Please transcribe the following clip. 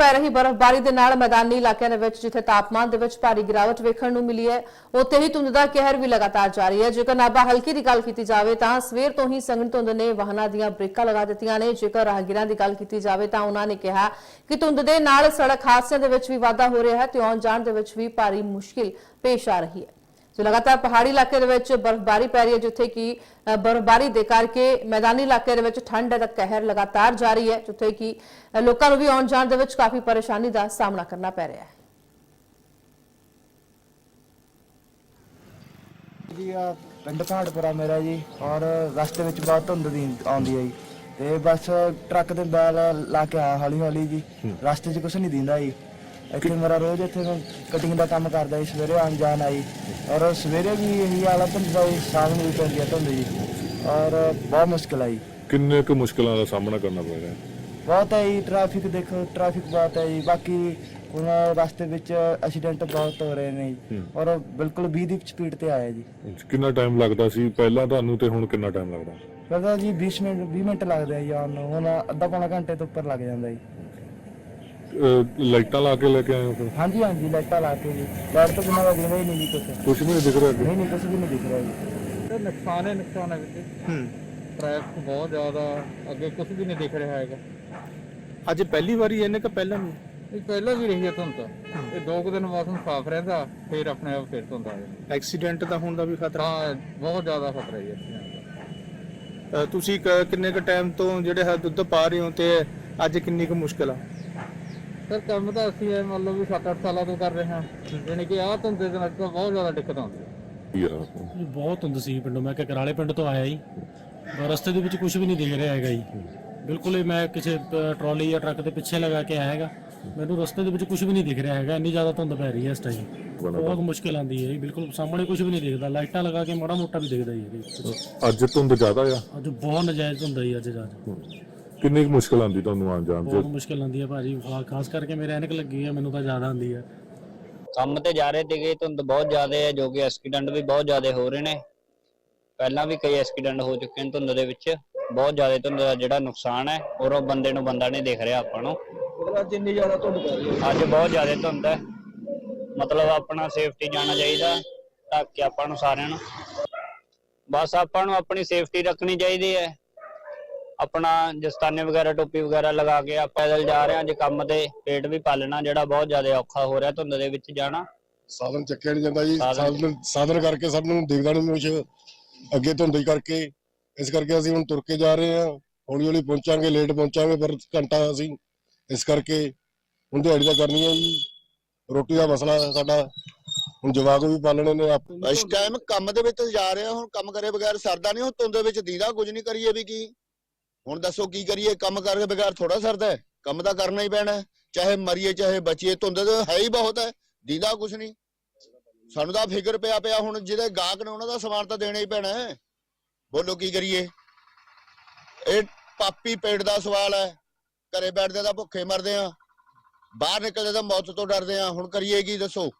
ਪੈ ਰਹੀ ਬਰਫ਼ਬਾਰੀ ਦੇ ਨਾਲ ਮੈਦਾਨੀ ਇਲਾਕਿਆਂ ਦੇ ਵਿੱਚ, ਜਿੱਥੇ ਤਾਪਮਾਨ ਦੇ ਵਿੱਚ ਭਾਰੀ ਗਿਰਾਵਟ ਵੇਖਣ ਨੂੰ ਮਿਲੀ ਹੈ, ਉੱਥੇ ਹੀ ਧੁੰਦ ਦਾ ਕਹਿਰ ਵੀ ਲਗਾਤਾਰ ਜਾਰੀ ਹੈ। ਜੇਕਰ ਨਾਭਾ ਹਲਕੀ ਦੀ ਗੱਲ ਕੀਤੀ ਜਾਵੇ ਤਾਂ ਸਵੇਰ ਤੋਂ ਹੀ ਸੰਘਣੀ ਧੁੰਦ ਨੇ ਵਾਹਨਾਂ ਦੀਆਂ ਬ੍ਰੇਕਾਂ ਲਗਾ ਦਿੱਤੀਆਂ ਨੇ। ਜੇਕਰ ਰਾਹਗੀਰਾਂ ਦੀ ਗੱਲ ਕੀਤੀ ਜਾਵੇ ਤਾਂ ਉਹਨਾਂ ਨੇ ਕਿਹਾ ਕਿ ਧੁੰਦ ਦੇ ਨਾਲ ਸੜਕ ਹਾਦਸਿਆਂ ਦੇ ਵਿੱਚ ਵੀ ਵਾਧਾ ਹੋ ਰਿਹਾ ਹੈ ਤੇ ਆਉਣ ਜਾਣ ਦੇ ਵਿੱਚ ਵੀ ਭਾਰੀ ਮੁਸ਼ਕਿਲ ਪੇਸ਼ ਆ ਰਹੀ ਹੈ। ਜੋ ਲਗਾਤਾਰ ਪਹਾੜੀ ਇਲਾਕੇ ਦੇ ਵਿੱਚ ਬਰਫ਼ਬਾਰੀ ਪੈ ਰਹੀ ਹੈ ਜਿੱਥੇ ਕਿ ਬਰਫ਼ਬਾਰੀ ਦੇ ਕਰਕੇ ਮੈਦਾਨੀ ਇਲਾਕੇ ਦੇ ਵਿੱਚ ਠੰਡ ਦਾ ਕਹਿਰ ਲਗਾਤਾਰ ਜਾਰੀ ਹੈ ਜਿੱਥੇ ਕਿ ਲੋਕਾਂ ਨੂੰ ਵੀ ਆਉਣ ਜਾਣ ਦੇ ਵਿੱਚ ਕਾਫੀ ਪਰੇਸ਼ਾਨੀ ਦਾ ਸਾਹਮਣਾ ਕਰਨਾ ਪੈ ਰਿਹਾ ਹੈ। ਜੀ ਆ ਪਿੰਡ ਘਾੜਪੁਰਾ ਮੇਰਾ ਜੀ ਔਰ ਰਸਤੇ ਵਿੱਚ ਬਹੁਤ ਧੁੰਦ ਦੀ ਆਉਂਦੀ ਹੈ ਜੀ। ਤੇ ਬਸ ਟਰੱਕ ਦੇ ਬੈਲ ਲਾ ਕੇ ਆ ਹੌਲੀ ਹੌਲੀ ਜੀ ਰਸਤੇ 'ਚ ਕੁਝ ਨਹੀਂ ਦਿੰਦਾ ਜੀ। ਇੱਥੇ ਮੇਰਾ ਰੋਜ਼ ਇੱਥੇ ਕਟਿੰਗ ਦਾ ਕੰਮ ਕਰਦਾ ਜੀ ਸਵੇਰੇ ਆਉਣ ਜਾਣ ਆਈ ਔਰ ਸਵੇਰੇ ਵੀ ਇਹੀ ਹਾਲਾ ਧੁੰਦ ਦਾ ਜੀ ਸ਼ਾਮ ਨੂੰ ਪੈਂਦੀ ਹੈ ਧੁੰਦ ਜੀ। ਔਰ ਬਹੁਤ ਮੁਸ਼ਕਿਲ ਆਈ ਕਿੰਨੇ ਕੁ ਮੁਸ਼ਕਲਾਂ ਦਾ ਸਾਹਮਣਾ ਕਰਨਾ ਪੈ ਰਿਹਾ? ਬਹੁਤ ਹੈ ਜੀ ਟ੍ਰੈਫਿਕ ਦੇਖੋ ਟ੍ਰੈਫਿਕ ਬਹੁਤ ਹੈ ਜੀ। ਬਾਕੀ ਹੁਣ ਰਸਤੇ ਵਿੱਚ ਐਕਸੀਡੈਂਟ ਬਹੁਤ ਹੋ ਰਹੇ ਨੇ ਜੀ। ਔਰ ਬਿਲਕੁਲ 20 ਦੀ ਸਪੀਡ ਤੇ ਆਇਆ ਜੀ। ਕਿੰਨਾ ਟਾਈਮ ਲੱਗਦਾ ਸੀ? ਪਹਿਲਾਂ ਤੁਹਾਨੂੰ ਤੇ ਹੁਣ ਕਿੰਨਾ ਟਾਈਮ ਲੱਗਦਾ? ਪਤਾ ਜੀ 20 ਮਿੰਟ 20 ਮਿੰਟ ਲੱਗਦੇ ਆ ਜੀ ਆਉਣ ਨੂੰ। ਹੁਣ ਅੱਧਾ ਪੌਣਾ ਘੰਟੇ ਤੋਂ ਉੱਪਰ ਲੱਗ ਜਾਂਦਾ ਜੀ। ਲਾਈਟਾਂ ਲਾ ਕੇ ਲੈ ਕੇ ਆਏ ਹੋ ਫਿਰ? ਹਾਂਜੀ ਹਾਂਜੀ ਲਾਈਟਾਂ ਲਾ ਕੇ ਜੀ। ਲਾਈਟ ਤੋਂ ਬਿਨਾਂ ਤਾਂ ਦਿਖਦਾ ਹੀ ਨਹੀਂ ਜੀ ਕੁਛ। ਕੁਝ ਨਹੀਂ ਦਿਖ ਰਿਹਾ ਅੱਗੇ। ਨਹੀਂ ਨਹੀਂ ਕੁਛ ਵੀ ਨਹੀਂ ਦਿਖ ਰਿਹਾ ਜੀ। ਤੇ ਨੁਕਸਾਨ ਹੈ ਨੁਕਸਾਨ ਹੈ ਵੀਰ। ਹੂੰ। ਟ੍ਰੈਫਿਕ ਬਹੁਤ ਜ਼ਿਆਦਾ ਅੱਗੇ ਕੁਝ ਵੀ ਨਹੀਂ ਦਿਖ ਰਿਹਾ ਹੈਗਾ। ਅੱਜ ਪਹਿਲੀ ਵਾਰੀ ਇਹਨੇ ਕਿ ਪਹਿਲਾਂ ਵੀ? ਇਹ ਪਹਿਲਾਂ ਵੀ ਰਹੀ ਹੈ ਧੁੰਦ। ਤਾਂ ਇਹ ਦੋ ਕੁ ਦਿਨ ਮੌਸਮ ਸਾਫ਼ ਰਹਿੰਦਾ ਫਿਰ ਆਪਣੇ ਆਪ ਫਿਰ ਧੁੰਦ ਆ ਜਾਂਦੀ ਐਕਸੀਡੈਂਟ ਦਾ ਹੋਣ ਦਾ ਵੀ ਖਤਰਾ? ਤਾਂ ਬਹੁਤ ਜ਼ਿਆਦਾ ਖਤਰਾ ਹੈ ਇੱਥੇ ਅ, ਤੁਸੀਂ ਕ- ਕਿੰਨੇ ਕ ਟਾਈਮ ਤੋਂ ਜਿਹੜੇ ਹੈ ਦੁੱਧ ਪਾ ਰਹੇ ਹੋ ਤੇ ਅੱਜ ਕਿੰਨੀ ਕੁ ਮੁਸ਼ਕਲ ਆ? ਸਰ ਕੰਮ ਤਾਂ ਅਸੀਂ ਇਹ ਮੰਨ ਲਓ ਵੀ 7-8 ਸਾਲਾਂ ਤੋਂ ਕਰ ਰਹੇ ਹਾਂ। ਯਾਨੀ ਕਿ ਆਹ ਧੁੰਦ ਦੇ ਨਾਲ ਤਾਂ ਬਹੁਤ ਜ਼ਿਆਦਾ ਦਿੱਕਤ ਆਉਂਦੀ ਹੈ। ਯਾਰ। ਇਹ ਬਹੁਤ ਧੁੰਦ ਸੀ ਪਿੰਡੋਂ। ਮੈਂ ਕਕਰਾਲੇ ਪਿੰਡ ਤੋਂ ਆਇਆ ਜੀ। ਪਰ ਰਸਤੇ ਦੇ ਵਿੱਚ ਕੁਝ ਵੀ ਨਹੀਂ ਦਿਖ ਰਿਹਾ ਹੈਗਾ ਜੀ। ਬਿਲਕੁਲ ਹੀ ਮੈਂ ਕਿਸੇ ਅ, ਟਰਾਲੀ ਜਾਂ ਟਰੱਕ ਦੇ ਪਿੱਛੇ ਲਗਾ ਕੇ ਆਇਆ ਹੈਗਾ। ਮੈਨੂੰ ਰਸਤੇ ਦੇ ਵਿੱਚ ਕੁਝ ਵੀ ਨਹੀਂ ਦਿਖ ਰਿਹਾ ਹੈਗਾ। ਇੰਨੀ ਜ਼ਿਆਦਾ ਧੁੰਦ ਪੈ ਰਹੀ ਹੈ ਇਸ ਟਾਈਮ ਬਹੁਤ ਮੁਸ਼ਕਿਲ ਆਉਂਦੀ ਹੈ ਜੀ। ਬਿਲਕੁਲ ਸਾਹਮਣੇ ਕੁਝ ਵੀ ਨਹੀਂ ਦਿਖਦਾ। ਲਾਈਟਾਂ ਲਗਾ ਕੇ ਮਾੜਾ ਮੋਟਾ ਵੀ ਦਿਖਦਾ ਜੀ ਇਹਦੇ ਵਿੱਚ। ਅੱਜ ਧੁੰਦ ਜ਼ਿਆਦਾ ਆ। ਅੱਜ ਬਹੁਤ ਨਜਾਇਜ਼ ਹੁੰਦਾ ਜੀ ਅੱਜ ਜਾ ਕਿੰਨੀ ਕੁ ਮੁਸ਼ਕਲ ਆਉਂਦੀ ਤੁਹਾਨੂੰ ਆਉਣ ਜਾਣ ਬਹੁਤ ਚ ਮੁਸ਼ਕਿਲ ਆਉਂਦੀ ਹੈ ਭਾਜੀ। ਖਾ- ਖਾਸ ਕਰਕੇ ਮੇਰੇ ਐਨਕ ਲੱਗੀ ਹੈ ਮੈਨੂੰ ਤਾਂ ਜ਼ਿਆਦਾ ਆਉਂਦੀ ਹੈ ਕੰਮ ਤੇ ਜਾ ਰਹੇ ਸੀਗੇ ਧੁੰਦ ਬਹੁਤ ਜ਼ਿਆਦਾ ਹੈ ਜੋ ਕਿ ਐਕਸੀਡੈਂਟ ਵੀ ਬਹੁਤ ਜ਼ਿਆਦਾ ਹੋ ਰਹੇ ਨੇ। ਪਹਿਲਾਂ ਵੀ ਕਈ ਐਕਸੀਡੈਂਟ ਹੋ ਚੁੱਕੇ ਨੇ ਧੁੰਦ ਦੇ ਵਿੱਚ। ਬਹੁਤ ਜ਼ਿਆਦਾ ਧੁੰਦ ਦਾ ਜਿਹੜਾ ਨੁਕਸਾਨ ਹੈ ਔਰ ਉਹ ਬੰਦੇ ਨੂੰ ਬੰਦਾ ਨਹੀਂ ਦਿਖ ਰਿਹਾ ਆਪਾਂ ਨੂੰ। ਅੱਜ ਇੰਨੀ ਜ਼ਿਆਦਾ ਧੁੰਦ ਪੈ ਰਹੀ ਹੈ ਅੱਜ ਬਹੁਤ ਜ਼ਿਆਦਾ ਧੁੰਦ ਹੈ। ਮਤਲਬ ਆਪਣਾ ਸੇਫਟੀ ਜਾਣਾ ਚਾਹੀਦਾ ਤਾਂ ਕਿ ਆਪਾਂ ਨੂੰ ਸਾਰਿਆਂ ਨੂੰ। ਬਸ ਆਪਾਂ ਨੂੰ ਆਪਣੀ ਸੇਫਟੀ ਰੱਖਣੀ ਚਾਹੀਦੀ ਹੈ। ਆਪਣਾ ਦਸਤਾਨੇ ਵਗੈਰਾ ਟੋਪੀ ਵਗੈਰਾ ਲਗਾ ਕੇ ਆ ਪੈਦਲ ਜਾ ਰਹੇ ਹਾਂ ਜੇ ਕੰਮ ਤੇ ਪੇਟ ਵੀ ਪਾਲਣਾ ਜਿਹੜਾ ਬਹੁਤ ਜ਼ਿਆਦਾ ਔਖਾ ਹੋ ਰਿਹਾ ਧੁੰਦ ਦੇ ਵਿੱਚ ਜਾਣਾ। ਸਾਧਨ ਚੱਕਿਆ ਨਹੀਂ ਜਾਂਦਾ ਜੀ ਸਾਧਨ- ਸਾਧਨ ਕਰਕੇ ਸਭ ਨੂੰ ਦਿਖਦਾ ਨਹੀਂ ਕੁਛ। ਅੱਗੇ ਧੁੰਦਈ ਕਰਕੇ ਇਸ ਕਰਕੇ ਅਸੀਂ ਹੁਣ ਤੁਰ ਕੇ ਜਾ ਰਹੇ ਹਾਂ। ਹੌਲੀ ਹੌਲੀ ਪਹੁੰਚਾਂਗੇ ਲੇਟ ਪਹੁੰਚਾਂਗੇ ਪਰ ਘੰਟਾ ਅਸੀਂ ਇਸ ਕਰਕੇ ਹੁਣ ਦਿਹਾੜੀ ਦਾ ਕਰਨੀ ਹੈ ਜੀ। ਰੋਟੀ ਦਾ ਮਸਲਾ ਹੈ ਸਾਡਾ ਹੁਣ ਜਵਾਕ ਵੀ ਪਾਲਣੇ ਨੇ ਇਸ ਟਾਈਮ ਕੰਮ ਦੇ ਵਿੱਚ ਜਾ ਰਹੇ ਹੁਣ ਕੰਮ ਕਰੇ ਬਗੈਰ ਸਰਦਾ ਨਹੀਂ ਹੁਣ ਧੁੰਦ ਦੇ ਵਿੱਚ ਦੀਦਾ ਕੁਝ ਨਹੀਂ ਕਰੀਏ ਵੀ ਕੀ। ਹੁਣ ਦੱਸੋ ਕੀ ਕਰੀਏ? ਕੰਮ ਕਰਕੇ ਬਗੈਰ ਥੋੜਾ ਸਰਦਾ ਹੈ। ਕੰਮ ਤਾਂ ਕਰਨਾ ਹੀ ਪੈਣਾ ਚਾਹੇ ਮਰੀਏ, ਚਾਹੇ ਬਚੀਏ, ਧੁੰਦ ਹੈ ਹੀ ਬਹੁਤ ਹੈ। ਦੀਦਾ ਕੁਝ ਨਹੀਂ। ਸਾਨੂੰ ਤਾਂ ਫਿਕਰ ਪਿਆ ਪਿਆ ਹੁਣ ਜਿਹਦੇ ਗਾਹਕ ਨੇ ਉਹਨਾਂ ਦਾ ਸਮਾਨ ਤਾਂ ਦੇਣਾ ਹੀ ਪੈਣਾ ਹੈ। ਬੋਲੋ ਕੀ ਕਰੀਏ? ਇਹ ਪਾਪੀ ਪੇਟ ਦਾ ਸਵਾਲ ਹੈ। ਘਰੇ ਬੈਠਦੇ ਤਾਂ ਭੁੱਖੇ ਮਰਦੇ ਆ ਬਾਹਰ ਨਿਕਲਦੇ ਤਾਂ ਮੌਤ ਤੋਂ ਡਰਦੇ ਆ ਹੁਣ ਕਰੀਏ ਕੀ ਦੱਸੋ?